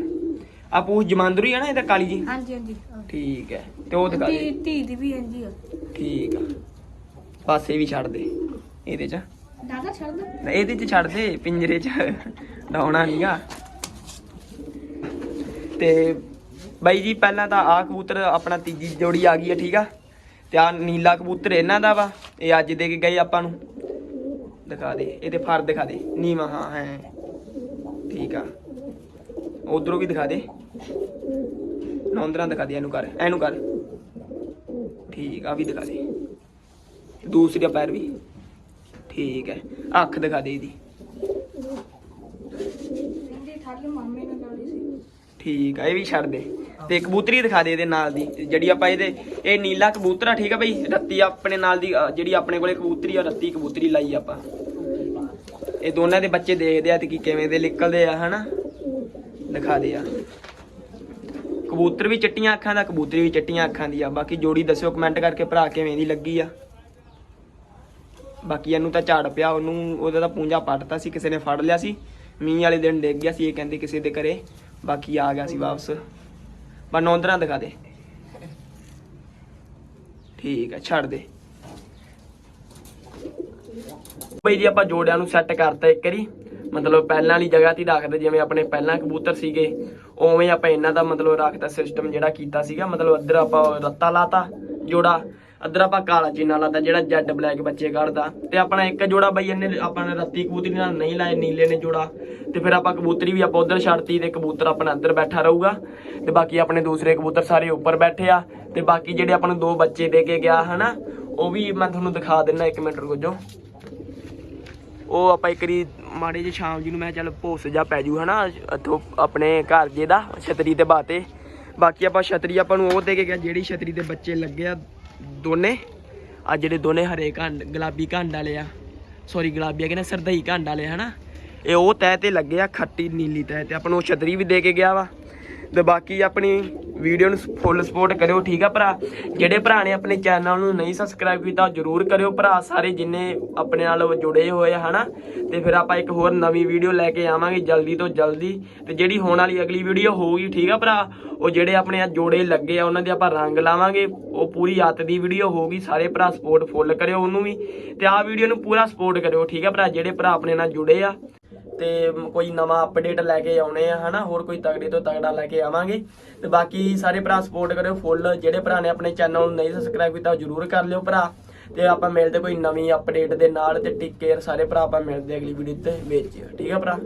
ਆ ਪੂਛ ਜਮਾਂਦਰੂ ਆ ਨਾ ਇਹਦਾ ਕਾਲੀ ਜੀ ਹਾਂਜੀ ਹਾਂਜੀ। ਠੀਕ ਹੈ ਤੇ ਉਹ ਦੇ ਧੀ ਧੀ ਦੀ ਵੀ ਹਾਂਜੀ ਆ। ਠੀਕ ਆ। ਪਾਸੇ ਵੀ ਛੱਡ ਦੇ ਇਹਦੇ ਚ। ਦਾਦਾ ਛੱਡ ਦੋ। ਇਹਦੇ ਚ ਛੱਡ ਦੇ, ਪਿੰਜਰੇ ਚ। ਡਾਉਣਾ ਨਹੀਂਗਾ ਤੇ ਬਾਈ ਜੀ, ਪਹਿਲਾਂ ਤਾਂ ਆ ਕਬੂਤਰ ਆਪਣਾ ਤੀਜੀ ਜੋੜੀ ਆ ਗਈ ਹੈ ਠੀਕ ਆ? ਤੇ ਆ ਨੀਲਾ ਕਬੂਤਰ ਇਹਨਾਂ ਦਾ ਵਾ, ਇਹ ਅੱਜ ਦੇ ਕੇ ਗਏ ਆਪਾਂ ਨੂੰ। ਦਿਖਾ ਦੇ ਇਹਦੇ ਫਰ ਦਿਖਾ ਦੇ। ਨੀਵਾ, ਹਾਂ, ਹੈ। ਠੀਕ ਆ। ਉਧਰੋਂ ਵੀ ਦਿਖਾ ਦੇ। ਨੌਂਦਰਾਂ ਦਿਖਾ ਦੇ, ਇਹਨੂੰ ਕਰ ਇਹਨੂੰ ਕਰ। ਠੀਕ ਆ ਵੀ ਦਿਖਾ ਦੇ। ਦੂਸਰਾ ਪੈਰ ਵੀ। ਠੀਕ ਹੈ ਅੱਖ ਦਿਖਾ ਦੇ ਇਹਦੀ। ਠੀਕ ਆ ਇਹ ਵੀ ਛੱਡ ਦੇ। ਤੇ ਕਬੂਤਰੀ ਦਿਖਾ ਦੇ ਇਹਦੇ ਨਾਲ ਦੀ ਜਿਹੜੀ ਆਪਾਂ ਇਹਦੇ ਇਹ ਨੀਲਾ ਕਬੂਤਰ ਆ ਠੀਕ ਆ ਬਈ? ਰੱਤੀ ਆਪਣੇ ਨਾਲ ਦੀ ਅ, ਜਿਹੜੀ ਆਪਣੇ ਕੋਲੇ ਕਬੂਤਰੀ ਆ ਰੱਤੀ ਕਬੂਤਰੀ ਲਾਈ ਆਪਾਂ। ਇਹ ਦੋਨਾਂ ਦੇ ਬੱਚੇ ਦੇਖਦੇ ਆ ਤੇ ਕੀ ਕਿਵੇਂ ਦੇ ਨਿਕਲਦੇ ਆ ਹਨਾ? ਦਿਖਾ ਦੇ ਆ। ਕਬੂਤਰ ਵੀ ਚਿੱਟੀਆਂ ਅੱਖਾਂ ਦਾ ਕਬੂਤਰੀ ਵੀ ਚਿੱਟੀਆਂ ਅੱਖਾਂ ਦੀ ਆ। ਬਾਕੀ ਜੋੜੀ ਦੱਸਿਓ ਕਮੈਂਟ ਕਰਕੇ ਭਰਾ ਕਿਵੇਂ ਦੀ ਲੱਗੀ ਆ। ਬਾਕੀ ਇਹਨੂੰ ਤਾਂ ਝਾੜ ਪਿਆ, ਉਹਨੂੰ ਉਹਦਾ ਤਾਂ ਪੂੰਜਾ ਪੱਟਤਾ ਸੀ, ਕਿਸੇ ਨੇ ਫੜ ਲਿਆ ਸੀ। ਮੀਂਹ ਵਾਲੇ ਦਿਨ ਡਿੱਗ ਗਿਆ ਸੀ, ਇਹ ਕਹਿੰਦੇ ਕਿਸੇ ਦੇ ਘਰੇ। ਬਾਕੀ ਆ ਗਿਆ ਸੀ ਵਾਪਸ। ਪਰ ਨੌਂਦਰਾਂ ਦਿਖਾ ਦੇ। ਠੀਕ ਹੈ ਛੱਡ ਦੇ। ਬਈ ਜੀ, ਆਪਾਂ ਜੋੜਿਆਂ ਨੂੰ ਸੈੱਟ ਕਰਤਾ ਇੱਕ ਵਾਰੀ। ਮਤਲਬ ਪਹਿਲਾਂ ਵਾਲੀ ਜਗ੍ਹਾ ਤੇ ਰੱਖਦੇ, ਜਿਵੇਂ ਆਪਣੇ ਪਹਿਲਾਂ ਕਬੂਤਰ ਸੀਗੇ, ਉਵੇਂ ਆਪਾਂ ਇਹਨਾਂ ਦਾ ਮਤਲਬ ਰੱਖਤਾ ਸਿਸਟਮ ਜਿਹੜਾ ਕੀਤਾ ਸੀਗਾ। ਮਤਲਬ ਇੱਧਰ ਆਪਾਂ ਰੱਤਾ ਲਾਤਾ ਜੋੜਾ। ਅਦਰ ਆਪਾਂ ਕਾਲਾ ਚੀਨਾ ਲਾਤਾ, ਜਿਹੜਾ ਜੈਡ ਬਲੈਕ ਬੱਚੇ ਕੱਢਦਾ। ਤੇ ਆਪਣਾ ਇੱਕ ਜੋੜਾ ਬਈ ਇਹਨੇ, ਆਪਾਂ ਨੇ ਰੱਤੀ ਕਬੂਤਰੀ ਨਾਲ ਨਹੀਂ ਲਾਏ, ਨੀਲੇ ਨੇ ਜੋੜਾ। ਤੇ ਫਿਰ ਆਪਾਂ ਕਬੂਤਰੀ ਵੀ ਆਪਾਂ ਉਧਰ ਛੱਡਤੀ ਤੇ ਕਬੂਤਰ ਆਪਣਾ ਅੰਦਰ ਬੈਠਾ ਰਹੂਗਾ। ਤੇ ਬਾਕੀ ਆਪਣੇ ਦੂਸਰੇ ਕਬੂਤਰ ਸਾਰੇ ਉੱਪਰ ਬੈਠੇ ਆ। ਤੇ ਬਾਕੀ ਜਿਹੜੇ ਆਪਾਂ ਨੂੰ ਦੋ ਬੱਚੇ ਦੇ ਕੇ ਗਿਆ, ਹਨਾ, ਉਹ ਵੀ ਮੈਂ ਤੁਹਾਨੂੰ ਦਿਖਾ ਦਿੰਦਾ ਇੱਕ ਮਿੰਟ, ਰੁਕੋ ਜੋ। ਉਹ ਆਪਾਂ ਇੱਕ ਵਾਰੀ ਮਾੜੇ ਜਿਹੇ ਸ਼ਾਮ ਜੀ ਨੂੰ ਮੈਂ ਚੱਲ ਭੋਸ ਜਾ ਪੈ ਜੂ, ਹਨਾ, ਇੱਥੋਂ ਆਪਣੇ ਘਰ ਜੇ ਦਾ ਛਤਰੀ ਤੇ ਬਾਤੇ। ਬਾਕੀ ਆਪਾਂ ਛਤਰੀ ਆਪਾਂ ਨੂੰ ਉਹ ਦੇ ਕੇ ਗਿਆ, ਜਿਹੜੀ ਛਤਰੀ ਦੇ ਬੱਚੇ ਲੱਗੇ ਆ ਦੋਨੇ? ਆ ਜਿਹੜੇ ਦੋਨੇ ਹਰੇ ਘੰਡ, ਗੁਲਾਬੀ ਘੰਡ ਵਾਲੇ ਆ। ਸੌਰੀ ਗੁਲਾਬੀ ਆ ਕਹਿੰਦੇ ਸਰਦਈ ਘੰਡ ਵਾਲੇ, ਹਨਾ? ਇਹ ਉਹ ਤਹਿ ਤੇ ਲੱਗੇ ਆ, ਖੱਟੀ ਨੀਲੀ ਤਹਿ ਤੇ। ਆਪਾਂ ਨੂੰ ਉਹ ਛਤਰੀ ਵੀ ਦੇ ਕੇ ਗਿਆ ਵਾ। ਤੇ ਬਾਕੀ ਆਪਣੀ ਵੀਡੀਓ ਨੂੰ ਫੁੱਲ ਸਪੋਰਟ ਕਰਿਓ, ਠੀਕ ਆ ਭਰਾ? ਜਿਹੜੇ ਭਰਾ ਨੇ ਆਪਣੇ ਚੈਨਲ ਨੂੰ ਨਹੀਂ ਸਬਸਕ੍ਰਾਈਬ ਕੀਤਾ ਉਹ ਜਰੂਰ ਕਰਿਓ ਭਰਾ। ਸਾਰੇ ਜਿੰਨੇ ਆਪਣੇ ਨਾਲ ਜੁੜੇ ਹੋਏ ਆ, ਹਨਾ? ਤੇ ਫਿਰ ਆਪਾਂ ਇੱਕ ਹੋਰ ਨਵੀਂ ਵੀਡੀਓ ਲੈ ਕੇ ਆਵਾਂਗੇ ਜਲਦੀ ਤੋਂ ਜਲਦੀ। ਤੇ ਜਿਹੜੀ ਹੋਣ ਵਾਲੀ ਅਗਲੀ ਵੀਡੀਓ ਹੋਊਗੀ, ਠੀਕ ਆ ਭਰਾ? ਉਹ ਜਿਹੜੇ ਆਪਣੇ ਆ ਜੋੜੇ ਲੱਗੇ ਆ, ਉਹਨਾਂ ਦੇ ਆਪਾਂ ਰੰਗ ਲਾਵਾਂਗੇ। ਉਹ ਪੂਰੀ ਅੱਤ ਦੀ ਵੀਡੀਓ ਹੋਊਗੀ। ਸਾਰੇ ਭਰਾ ਸਪੋਰਟ ਫੁੱਲ ਕਰਿਓ ਉਹਨੂੰ ਵੀ। ਤੇ ਆਹ ਵੀਡੀਓ ਨੂੰ ਪੂਰਾ ਸਪੋਰਟ ਕਰਿਓ, ਠੀਕ ਆ ਭਰਾ? ਜਿਹੜੇ ਭਰਾ ਆਪਣੇ ਨਾਲ ਜੁੜੇ ਆ ਤੇ ਕੋਈ ਨਵਾਂ ਅਪਡੇਟ ਲੈ ਕੇ ਆਉਣੇ ਆ, ਹਨਾ? ਹੋਰ ਕੋਈ ਤਗੜੇ ਤੋਂ ਤਗੜਾ ਲੈ ਕੇ ਆਵਾਂਗੇ। ਤੇ ਬਾਕੀ ਸਾਰੇ ਭਰਾ ਸਪੋਰਟ ਕਰਿਓ ਫੁੱਲ ਜਿਹੜੇ ਭਰਾ ਨੇ ਆਪਣੇ ਚੈਨਲ ਨੂੰ ਨਹੀਂ ਸਬਸਕ੍ਰਾਈਬ ਕੀਤਾ, ਉਹ ਜਰੂਰ ਕਰ ਲਿਓ ਭਰਾ। ਤੇ ਆਪਾਂ ਮਿਲਦੇ ਕੋਈ ਨਵੀਂ ਅਪਡੇਟ ਦੇ ਨਾਲ, ਤੇ ਟੇਕ ਕੇਅਰ ਸਾਰੇ ਭਰਾ, ਆਪਾਂ ਮਿਲਦੇ ਅਗਲੀ ਵੀਡੀਓ ਤੇ ਵਿੱਚ। ਠੀਕ ਆ ਭਰਾ?